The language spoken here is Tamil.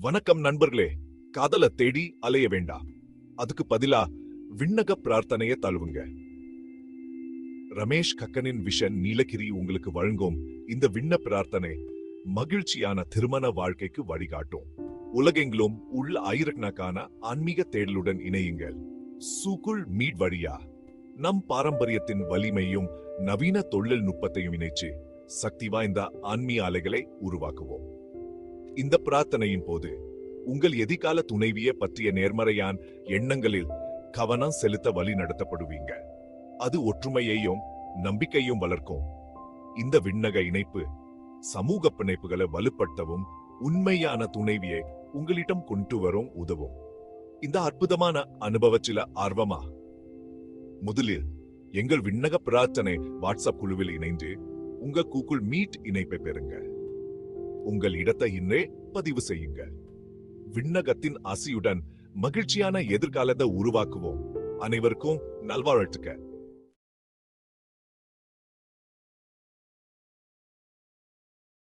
வணக்கம் நண்பர்களே காதல தேடி அலைய வேண்டாம். அதுக்கு பதிலா விண்ணக பிரார்த்தனைய தழுவுங்க. ரமேஷ் கக்கனின் விஷன் நீலகிரி உங்களுக்கு வழங்கும் இந்த விண்ண பிரார்த்தனை மகிழ்ச்சியான திருமண வாழ்க்கைக்கு வழிகாட்டும். உலகெங்கிலும் உள்ள ஆயிரக்கணக்கான ஆன்மீக தேடலுடன் இணையுங்கள். சூக்குள் மீட் வழியா நம் பாரம்பரியத்தின் வலிமையும் நவீன தொழில்நுட்பத்தையும் இணைச்சு சக்தி வாய்ந்த ஆன்மீக அலைகளை உருவாக்குவோம். இந்த பிரார்த்தனையின் போது உங்கள் எதிர்கால துணைவியை பற்றிய நேர்மறையான எண்ணங்களில் கவனம் செலுத்த வழி நடத்தப்படுவீங்க. அது ஒற்றுமையையும் நம்பிக்கையும் வளர்க்கும். இந்த விண்ணக இணைப்பு சமூக பிணைப்புகளை வலுப்படுத்தவும் உண்மையான துணைவியை உங்களிடம் கொண்டு வரும் உதவும். இந்த அற்புதமான அனுபவச்சில ஆர்வமா? முதலில் எங்கள் விண்ணக பிரார்த்தனை வாட்ஸ்அப் குழுவில் இணைந்து உங்க கூகுள் மீட் இணைப்பை பெறுங்கள் உங்கள் இடத்தை இன்னே பதிவு செய்யுங்க விண்ணகத்தின் ஆசியுடன் மகிழ்ச்சியான எதிர்காலத்தை உருவாக்குவோம். அனைவருக்கும் நல்வாழ்த்துக்க